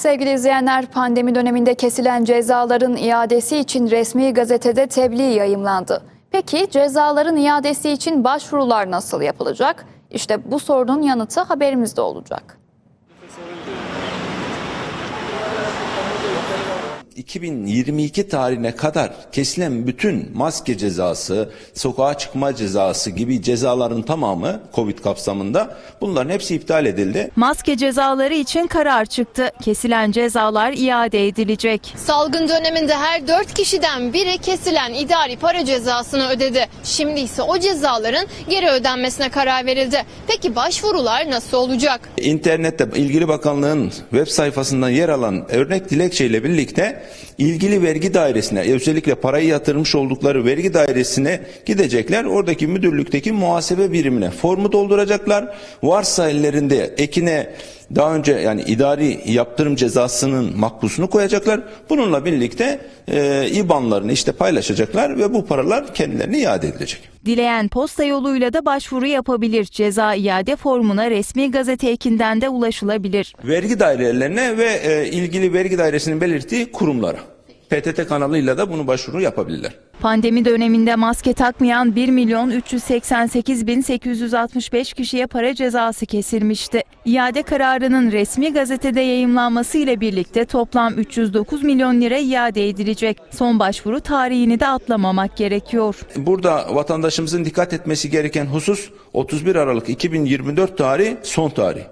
Sevgili izleyenler, pandemi döneminde kesilen cezaların iadesi için resmi gazetede tebliğ yayımlandı. Peki cezaların iadesi için başvurular nasıl yapılacak? İşte bu sorunun yanıtı haberimizde olacak. 2022 tarihine kadar kesilen bütün maske cezası, sokağa çıkma cezası gibi cezaların tamamı Covid kapsamında bunların hepsi iptal edildi. Maske cezaları için karar çıktı. Kesilen cezalar iade edilecek. Salgın döneminde her 4 kişiden biri kesilen idari para cezasını ödedi. Şimdi ise o cezaların geri ödenmesine karar verildi. Peki başvurular nasıl olacak? İnternette ilgili bakanlığın web sayfasından yer alan örnek dilekçeyle birlikte ilgili vergi dairesine özellikle parayı yatırmış oldukları vergi dairesine gidecekler. Oradaki müdürlükteki muhasebe birimine formu dolduracaklar. Varsa ellerinde ekine daha önce yani idari yaptırım cezasının makbusunu koyacaklar. Bununla birlikte e, IBAN'larını işte paylaşacaklar ve bu paralar kendilerine iade edilecek. Dileyen posta yoluyla da başvuru yapabilir. Ceza iade formuna resmi gazete ekinden de ulaşılabilir. Vergi dairelerine ve e, ilgili vergi dairesinin belirttiği kurumlara. PTT kanalıyla da bunu başvuru yapabilirler. Pandemi döneminde maske takmayan 1 milyon 388 bin 865 kişiye para cezası kesilmişti. İade kararının resmi gazetede yayımlanması ile birlikte toplam 309 milyon lira iade edilecek. Son başvuru tarihini de atlamamak gerekiyor. Burada vatandaşımızın dikkat etmesi gereken husus 31 Aralık 2024 tarihi son tarih.